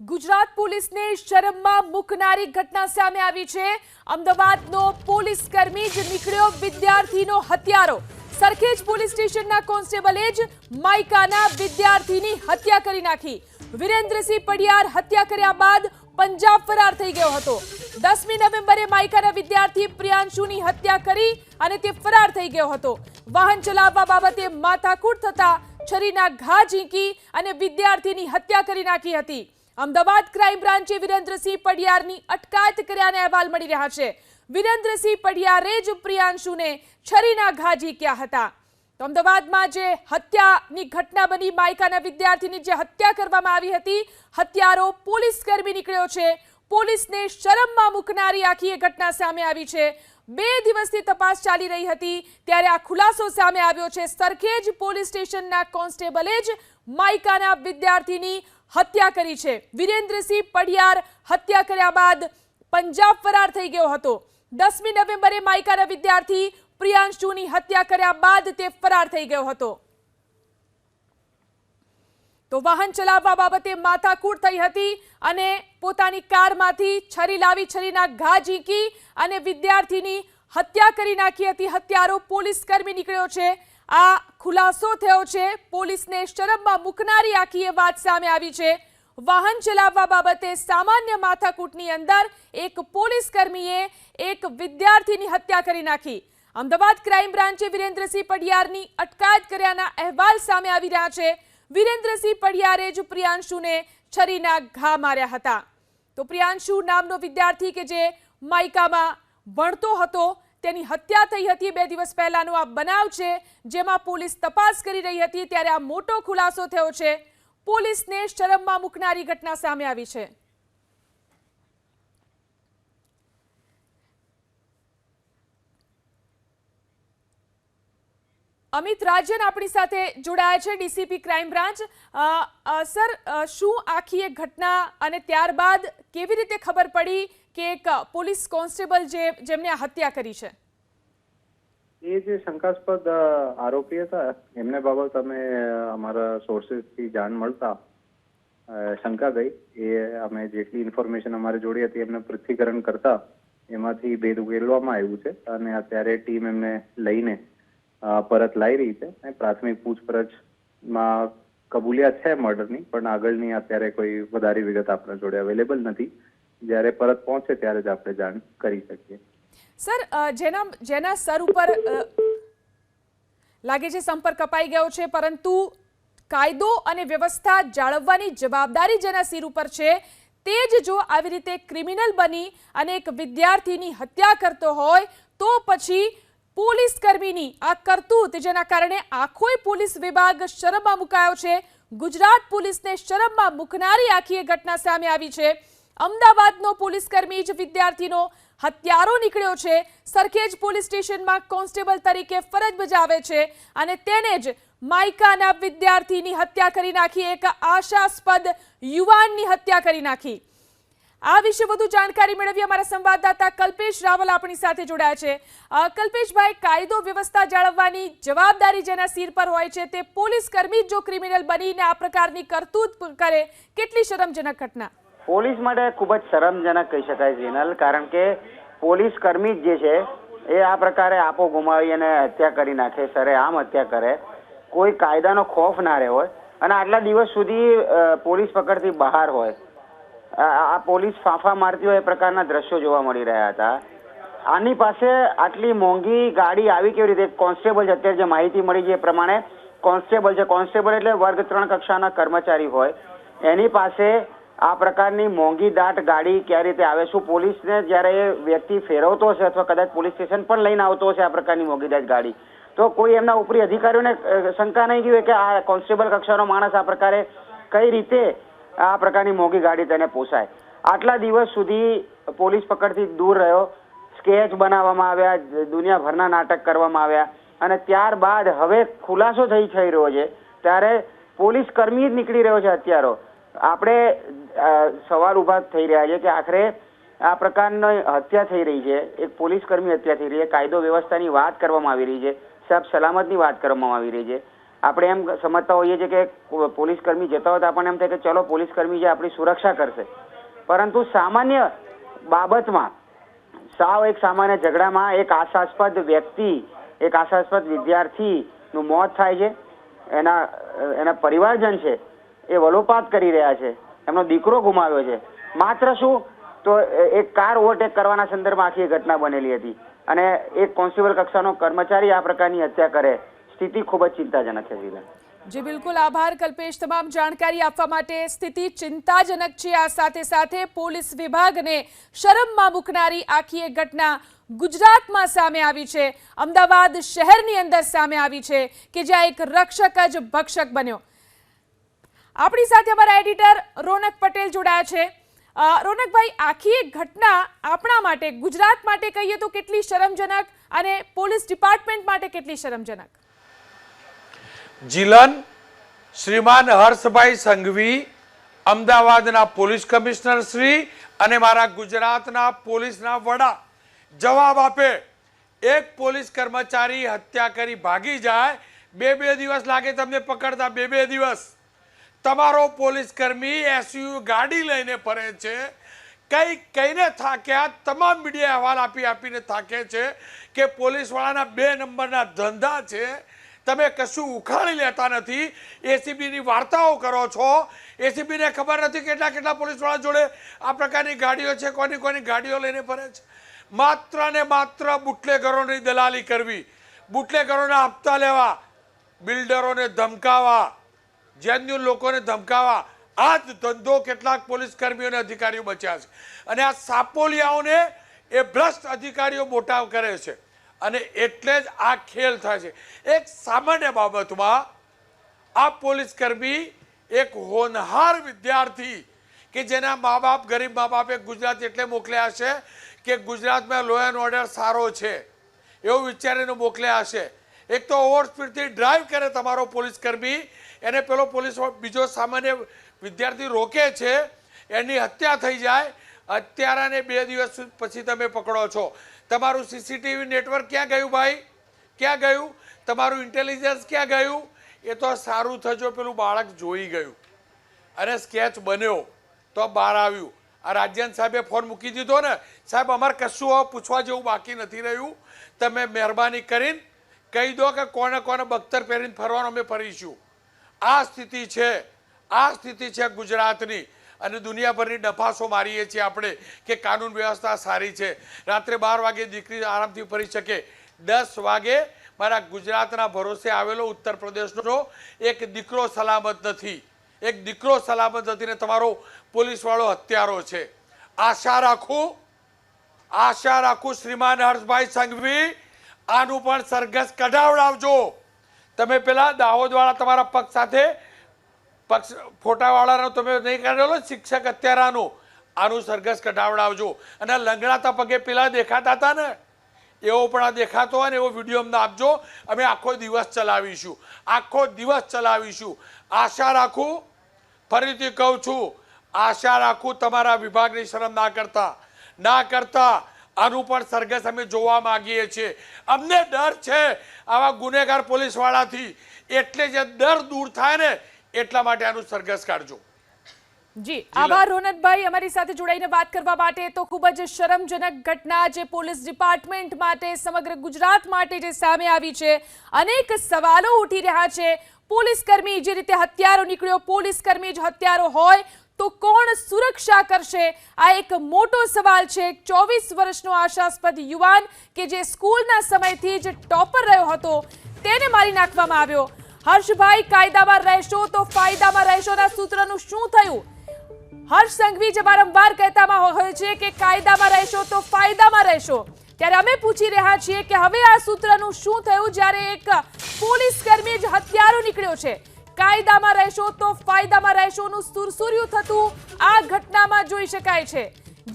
ગુજરાત પોલીસને શરમમાં મૂકનારી ઘટના સામે આવી છે. અમદાવાદનો પોલીસ કર્મી જ નીકળ્યો વિદ્યાર્થીનો હત્યારો. સરખેજ પોલીસ સ્ટેશનના કોન્સ્ટેબલે જ માઇકાના વિદ્યાર્થીની હત્યા કરી નાખી. વિરેન્દ્રસિંહ પડિયાર હત્યા કર્યા બાદ પંજાબ ફરાર થઈ ગયો હતો. દસમી નવેમ્બરે માઇકાના વિદ્યાર્થી પ્રિયાંશુની હત્યા કરી અને તે ફરાર થઈ ગયો હતો. વાહન ચલાવવા બાબતે માથાકૂટ થતા છરીના ઘા ઝીંકી અને વિદ્યાર્થીની હત્યા કરી નાખી હતી. અમદાવાદ ક્રાઇમ બ્રાન્ચે વિરેન્દ્રસિંહ પડિયારની અટકાયત કર્યાના અહેવાલ મળી રહ્યા છે. વિરેન્દ્રસિંહ પડિયારે જ પ્રિયાંશુને છરીના ઘા ઝીક્યા હતા. તો અમદાવાદમાં જે હત્યાની ઘટના બની માયકાના વિદ્યાર્થીની જે હત્યા કરવામાં આવી હતી, હત્યારો પોલીસ કર્મી નીકળ્યો છે. પોલીસને શરમમાં મૂકનારી આખી એ ઘટના સામે આવી છે. બે દિવસથી તપાસ ચાલી રહી હતી, ત્યારે આ ખુલાસો સામે આવ્યો છે. સરખેજ પોલીસ સ્ટેશનના કોન્સ્ટેબલે જ માયકાના વિદ્યાર્થીની હત્યા કરી છે. વિરેન્દ્રસિંહ પડિયાર હત્યા કર્યા બાદ પંજાબ ફરાર થઈ ગયો હતો. દસમી નવેમ્બરે માઇકાના વિદ્યાર્થી પ્રિયાંશુની હત્યા કર્યા બાદ તે ફરાર થઈ ગયો હતો. તો વાહન ચલાવવા બાબતે માથાકૂટ થઈ હતી અને પોતાની કારમાંથી છરી લાવી છરીના ઘા ઝીંકી અને વિદ્યાર્થીની હત્યા કરી નાખી હતી. હત્યારો પોલીસ કર્મી નીકળ્યો છે. આ ખુલાસો થયો છે. પોલીસને શરમમાં મૂકનારી આખી એ વાત સામે આવી છે. વાહન ચલાવવા બાબતે સામાન્ય માથાકૂટની અંદર એક પોલીસ કર્મીએ એક વિદ્યાર્થીની હત્યા કરી નાખી. અમદાવાદ ક્રાઇમ બ્રાન્ચે વિરેન્દ્રસિંહ પડિયારની અટકાયત કર્યાના અહેવાલ સામે આવી રહ્યા છે. વિરેન્દ્રસિંહ પડિયારે જ પ્રિયાંશુને છરીના ઘા માર્યા હતા. તો પ્રિયાંશુ નામનો વિદ્યાર્થી કે જે માઇકામાં ભણતો હતો તેની હત્યા થઈ હતી બે દિવસ પહેલાનો આ બનાવ છે, જેમાં પોલીસ તપાસ કરી રહી હતી ત્યારે આ મોટો ખુલાસો થયો છે. પોલીસને શરમમાં મૂકનારી ઘટના સામે આવી છે. અમિત રાજન આપણી સાથે જોડાયા છે, ડીસીપી ક્રાઇમ બ્રાન્ચ. સર શું આખી એક ઘટના અને ત્યારબાદ કેવી રીતે ખબર પડી? કે એક પોલીસ કોન્સ્ટેબલ જે જેમને આ હત્યા કરી છે? એ જે શંકાસ્પદ આરોપી હતા, એમને બાબત અમે અમારા સોર્સેસથી જાણ મળતા શંકા ગઈ. એ અમે જેટલી ઇન્ફોર્મેશન અમારે જોડી હતી, એમને પૃથ્થીકરણ કરતા, એમાંથી ભેદ ઉકેલવામાં આવ્યું છે. અને અત્યારે ટીમ એમને લઈને પરત લાવી રહી છે. પ્રાથમિક પૂછપરછમાં કબૂલિયાત છે મર્ડરની, પણ આગળની અત્યારે કોઈ વધારે વિગત આપણા જોડે અવેલેબલ નથી. જ્યારે પરત પહોંચે ત્યારે જ આપણે જાણ કરી શકીએ. સર જેના જેના સર ઉપર લાગે છે સંપર્ક કપાઈ ગયો છે, પરંતુ કાયદો અને વ્યવસ્થા જાળવવાની જવાબદારી જેના સિર ઉપર છે, તે જ જો આવી રીતે ક્રિમિનલ બની અને એક વિદ્યાર્થીની હત્યા કરતો હોય, તો પછી પોલીસ કર્મીની આ કરતૂત જેના કારણે આખોય પોલીસ વિભાગ શરમમાં મુકાયો છે, ગુજરાત પોલીસને શરમમાં મૂકનારી આખી એ ઘટના સામે આવી છે. અમદાવાદનો પોલીસ કર્મી જ વિદ્યાર્થીનો હત્યારો નીકળ્યો છે. સરખેજ પોલીસ સ્ટેશનમાં કોન્સ્ટેબલ તરીકે ફરજ બજાવે છે અને તેને જ માઇકાના વિદ્યાર્થીની હત્યા કરી નાખી. એક આશાસ્પદ યુવાનની હત્યા કરી નાખી. આ વિશે વધુ જાણકારી મેળવી અમારા સંવાદદાતા કલ્પેશ રાવલ આપણી સાથે જોડાયા છે. કલ્પેશભાઈ, કાયદો વ્યવસ્થા જાળવવાની જવાબદારી જેના સિર પર હોય છે તે પોલીસ કર્મી જો ક્રિમિનલ બનીને આ પ્રકારની કરતૂત કરે, કેટલી શરમજનક ઘટના? પોલીસ માટે ખૂબ જ શરમજનક કહી શકાય જીનલ, કારણ કે પોલીસ કર્મી જે છે, એ આ પ્રકારે આપો ગુમાવી અને હત્યા કરી નાખે, સરે આમ હત્યા કરે. કોઈ કાયદાનો ખોફ ના રહે હોય. અને આટલા દિવસ સુધી પોલીસ પકડથી બહાર હોય. આ પોલીસ ફાંફા મારતી હોય એ પ્રકારના દ્રશ્યો જોવા મળી રહ્યા હતા. આની પાસે આટલી મોંઘી ગાડી આવી કેવી રીતે? કોન્સ્ટેબલ અત્યારે જે માહિતી મળી છે એ પ્રમાણે કોન્સ્ટેબલ છે. કોન્સ્ટેબલ એટલે વર્ગ ત્રણ કક્ષાના કર્મચારી હોય. એની પાસે આ પ્રકારની મોંઘી દાટ ગાડી ક્યાં રીતે આવે? શું પોલીસને જ્યારે એ વ્યક્તિ ફેરવતો હશે અથવા કદાચ પોલીસ સ્ટેશન પણ લઈને આવતો હશે આ પ્રકારની મોંઘી દાટ ગાડી? તો કોઈ એમના ઉપરી અધિકારીઓને શંકા નહીં ગઈ કે આ કોન્સ્ટેબલ કક્ષાનો માણસ આ પ્રકારે કઈ રીતે આ પ્રકારની મોંઘી ગાડી તેને પોસાય? આટલા દિવસ સુધી પોલીસ પકડથી દૂર રહ્યો. સ્કેચ બનાવવામાં આવ્યા દુનિયાભરના નાટક કરવામાં આવ્યા અને ત્યારબાદ હવે ખુલાસો થઈ થઈ રહ્યો છે. ત્યારે પોલીસ કર્મી જ નીકળી રહ્યો છે હત્યારો આપણે સવાલ ઊભા થઈ રહ્યા છે કે આખરે આ પ્રકારની હત્યા થઈ રહી છે, એક પોલીસ કર્મી હત્યા થઈ રહી છે, કાયદો વ્યવસ્થાની વાત કરવામાં આવી રહી છે સાહેબ સલામતની વાત કરવામાં આવી રહી છે. આપણે એમ સમજતા હોઈએ છીએ કે, પોલીસ કર્મી જતા હોય તો આપણને એમ થાય કે ચલો પોલીસ કર્મી જે આપણી સુરક્ષા કરશે. પરંતુ સામાન્ય બાબતમાં સાવ એક સામાન્ય ઝઘડામાં એક આશાસ્પદ વ્યક્તિ, એક આશાસ્પદ વિદ્યાર્થીનું મોત થાય છે. એના એના પરિવારજન છે. એ વલોપાત કરી રહ્યા છે. એમનો દીકરો ગુમાવ્યો છે. માત્ર શું? તો એક કાર ઓવરટેક કરવાના સંદર્ભમાં આખી ઘટના બનેલી હતી. અને એક કોન્સ્ટેબલ કક્ષાનો કર્મચારી આ પ્રકારની હત્યા કરે, સ્થિતિ ખૂબ જ ચિંતાજનક છે જીવન જી, બિલકુલ. આભાર, કલ્પેશ, તમામ જાણકારી આપવા માટે સ્થિતિ ચિંતાજનક છે. આ સાથે સાથે પોલીસ વિભાગને શરમમાં મૂકનારી આખી એક ઘટના ગુજરાતમાં સામે આવી છે. અમદાવાદ શહેરની અંદર સામે આવી છે કે જ્યાં એક રક્ષક જ ભક્ષક બન્યો. આપણી સાથે અમારા એડિટર રોનક પટેલ જોડાયા છે. રોનકભાઈ, આખી એક ઘટના આપણા માટે, ગુજરાત માટે કહીએ તો કેટલી શરમજનક અને પોલીસ ડિપાર્ટમેન્ટ માટે કેટલી શરમજનક? જીલન, શ્રીમાન હર્ષભાઈ સંઘવી, અમદાવાદના પોલીસ કમિશનર શ્રી અને મારા ગુજરાતના પોલીસના વડા. જવાબ આપે, એક પોલીસ કર્મચારી હત્યા કરી ભાગી જાય, બે બે દિવસ લાગે તમને પકડતા, બે બે દિવસ. તમારો પોલીસ કર્મી એસયુ ગાડી લઈને ફરે છે. કઈ કઈને થાક્યા, તમામ મીડિયા અહેવાલ આપી આપીને થાકે છે કે પોલીસવાળાના બે નંબરના ધંધા છે. તમે કશું ઉખાડી લેતા નથી. એસીબીની વાર્તાઓ કરો છો. એસીબીને ખબર નથી કેટલા કેટલા પોલીસવાળા જોડે આ પ્રકારની ગાડીઓ છે, કોની કોની ગાડીઓ લઈને ફરે છે. માત્ર ને માત્ર બુટલેગરોની દલાલી કરવી. બુટલેગરોને આપતા લેવા, બિલ્ડરોને ધમકાવા. જેન્યુન લોકોને ધમકાવા. આ જ ધંધો કેટલાક પોલીસ કર્મીઓ અને અધિકારીઓ બચ્યા છે. અને આ સાપોલિયાઓને એ ભ્રષ્ટ અધિકારીઓ મોટા કરે છે. અને એટલે જ આ ખેલ થાય છે. એક સામાન્ય બાબતમાં આ પોલીસ કર્મી એક હોનહાર વિદ્યાર્થી કે જેના મા બાપ ગરીબ મા બાપે ગુજરાત એટલે મોકલ્યા છે કે ગુજરાતમાં લો એન્ડ ઓર્ડર સારો છે. એવું વિચારીને મોકલ્યા હશે એક તો ઓવર સ્પીડથી ડ્રાઈવ કરે તમારો પોલીસ કર્મી એને પેલો પોલીસ બીજો સામાન્ય વિદ્યાર્થી રોકે છે, એની હત્યા થઈ જાય, અત્યારાને બે દિવસ પછી તમે પકડો છો. તમારું સીસીટીવી નેટવર્ક ક્યાં ગયું ભાઈ? ક્યાં ગયું? તમારું ઇન્ટેલિજન્સ ક્યાં ગયું? એ તો સારું થજો, પેલું બાળક જોઈ ગયું. અને સ્કેચ બન્યો, તો બહાર આવ્યું. આ રાજ્યન સાહેબે ફોન મૂકી દીધો ને, સાહેબ, અમારે કશું પૂછવા જેવું બાકી નથી રહ્યું. તમે મહેરબાની કરીને કહી દો કે કોને કોને બખ્તર પહેરીને ફરવાનું અમે ફરીશું. આ સ્થિતિ છે, આ સ્થિતિ છે ગુજરાતની. અને દુનિયાભરની ડફાસો મારીએ છીએ આપણે કે કાનૂન વ્યવસ્થા સારી છે. રાત્રે બાર વાગે દીકરી આરામથી ફરી શકે. દસ વાગે મારા ગુજરાતના ભરોસે આવેલો ઉત્તર પ્રદેશનો એક દીકરો સલામત નથી. એક દીકરો સલામત નથી ને તમારો પોલીસવાળો હત્યારો છે. આશા રાખું આશા રાખું શ્રીમાન હર્ષભાઈ સંઘવી, આનું પણ સરઘસ કઢાવડાવજો. તમે પેલા દાહોદવાળા તમારા પક્ષ સાથે પક્ષ ફોટાવાળાનો તમે નહીં કાઢેલો શિક્ષક અત્યારાનું. આનું સરઘસ કઢાવડાવજો. અને લંગડાતા પગે પેલા દેખાતા હતા ને, એવો પણ આ દેખાતો હોય ને એવો વીડિયો અમને આપજો. અમે આખો દિવસ ચલાવીશું. આખો દિવસ ચલાવીશું. આશા રાખું, ફરીથી કહું છું, આશા રાખું તમારા વિભાગની શરમ ના કરતા. ના કરતા. આનું પણ સરઘસ અમે જોવા માંગીએ છીએ. અમને ડર છે આવા ગુનેગાર પોલીસવાળાથી. એટલે જે ડર દૂર થાય ને એટલા માટે આનું સરઘસ કાઢજો. જી આભાર રોનકભાઈ અમારી સાથે જોડાઈને વાત કરવા માટે. તો ખૂબ જ શરમજનક ઘટના જે પોલીસ ડિપાર્ટમેન્ટ માટે સમગ્ર ગુજરાત માટે જે સામે આવી છે. અનેક સવાલો ઉઠી રહ્યા છે. પોલીસ કર્મી જે રીતે હત્યારો નીકળ્યો પોલીસ કર્મી જ હત્યારો હોય તો કોણ સુરક્ષા કરશે? આ એક મોટો સવાલ છે. ચોવીસ વર્ષનો આશાસ્પદ યુવાન કે જે સ્કૂલના સમયથી જ ટોપર રહ્યો હતો, તેને મારી નાખવામાં આવ્યો. હર્ષભાઈ કાયદામાં રહેશો તો ફાયદામાં રહેશોના સૂત્રનું શું થયું? હર્ષ સંઘવી જે વારંવાર કહેતામાં હોય છે કે કાયદામાં રહેશો તો ફાયદામાં રહેશો. ત્યારે અમે પૂછી રહ્યા છીએ કે હવે આ સૂત્રનું શું થયું જ્યારે એક પોલીસ કર્મી જ હત્યારો નીકળ્યો છે. કાયદામાં રહેશો તો ફાયદામાં રહેશોનું સુરસુર્યું થતું આ ઘટનામાં જોઈ શકાય છે.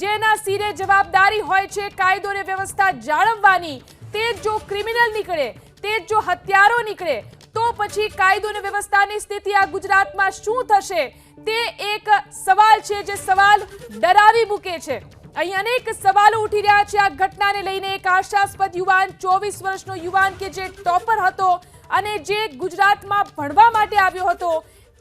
જેના સિરે જવાબદારી હોય છે કાયદો અને વ્યવસ્થા જાળવવાની. તે જો ક્રિમિનલ નીકળે, તે જો હત્યારો નીકળે, તો પછી કાયદો અને વ્યવસ્થાની સ્થિતિ આ ગુજરાતમાં શું થશે? તે એક સવાલ છે જે સવાલ ડરાવી મૂકે છે. અહીં અનેક સવાલો ઉઠી રહ્યા છે આ ઘટનાને લઈને એક આશાસ્પદ યુવાન, ચોવીસ વર્ષનો યુવાન કે જે ટોપર હતો અને જે ગુજરાતમાં ભણવા માટે આવ્યો હતો,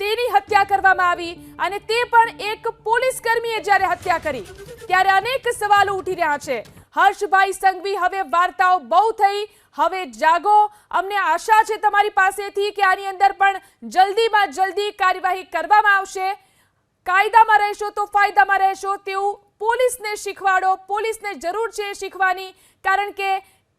તેની હત્યા કરવામાં આવી અને તે પણ એક પોલીસ કર્મીએ જ્યારે હત્યા કરી, ત્યારે અનેક સવાલો ઉઠી રહ્યા છે. હર્ષભાઈ સંઘવી, હવે વાર્તાઓ બહુ થઈ, હવે જાગો. અમને આશા છે તમારી પાસેથી કે આની અંદર પણ જલ્દીમાં જલ્દી કાર્યવાહી કરવામાં આવશે. કાયદામાં રહેશો તો ફાયદામાં રહેશો, તેવું પોલીસને શીખવાડો. પોલીસને જરૂર છે શીખવાની, કારણ કે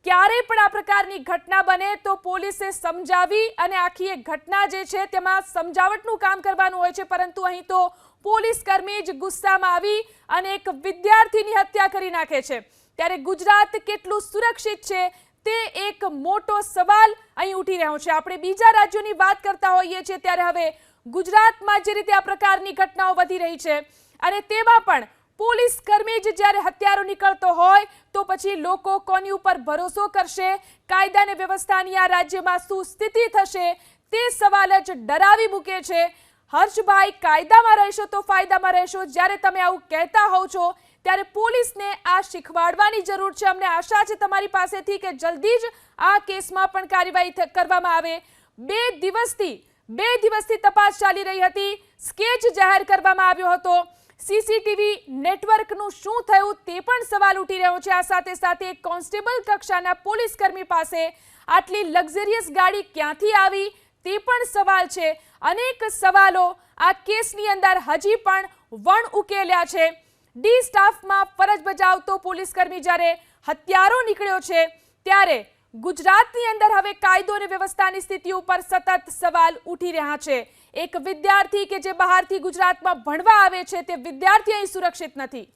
ક્યારેય પણ આ પ્રકારની ઘટના બને તો પોલીસે સમજાવી અને આખી એક ઘટના જે છે તેમાં સમજાવટનું કામ કરવાનું હોય છે, પરંતુ અહીં તો પોલીસ કર્મી જ ગુસ્સામાં આવી અને એક વિદ્યાર્થીની હત્યા કરી નાખે છે. ત્યારે ગુજરાત કેટલું સુરક્ષિત છે તે એક મોટો સવાલ અહીં ઉઠી રહ્યો છે. આપણે બીજા રાજ્યોની વાત કરતા હોઈએ છીએ ત્યારે હવે ગુજરાતમાં જે રીતે આ પ્રકારની ઘટનાઓ વધી રહી છે અને તેમાં પણ પોલીસ કર્મી જ જ્યારે હત્યારો નીકળતો હોય, તો પછી લોકો કોની ઉપર ભરોસો કરશે? કાયદા અને વ્યવસ્થાની આ રાજ્યમાં શું સ્થિતિ થશે? તે સવાલ જ ડરાવી મૂકે છે. હર્ષભાઈ, કાયદામાં રહેશો તો ફાયદામાં રહેશો. જ્યારે તમે આવું કહેતા હોવ છો, ત્યારે પોલીસને આ શીખવાડવાની જરૂર છે. અમને આશા છે તમારી પાસેથી કે જલ્દી જ આ કેસમાં પણ કાર્યવાહી કરવામાં આવે. બે દિવસથી બે દિવસથી તપાસ ચાલી રહી હતી. સ્કેચ જાહેર કરવામાં આવ્યો હતો. સીસીટીવી નેટવર્કનું શું થયું તે પણ સવાલ ઉઠી રહ્યો છે. આ સાથે સાથે કોન્સ્ટેબલ કક્ષાના પોલીસ કર્મી પાસે આટલી લક્ઝરિયસ ગાડી ક્યાંથી આવી તે પણ સવાલ છે. અનેક સવાલો આ કેસની અંદર હજી પણ વણ ઉકેલ્યા છે. ડી સ્ટાફમાં ફરજ બજાવતો પોલીસ કર્મી જ્યારે હત્યારો નીકળ્યો છે ત્યારે ગુજરાતની અંદર હવે કાયદો અને વ્યવસ્થાની સ્થિતિ ઉપર સતત સવાલ ઉઠી રહ્યા છે. એક વિદ્યાર્થી કે જે બહારથી ગુજરાતમાં ભણવા આવે છે તે વિદ્યાર્થી અહીં સુરક્ષિત નથી.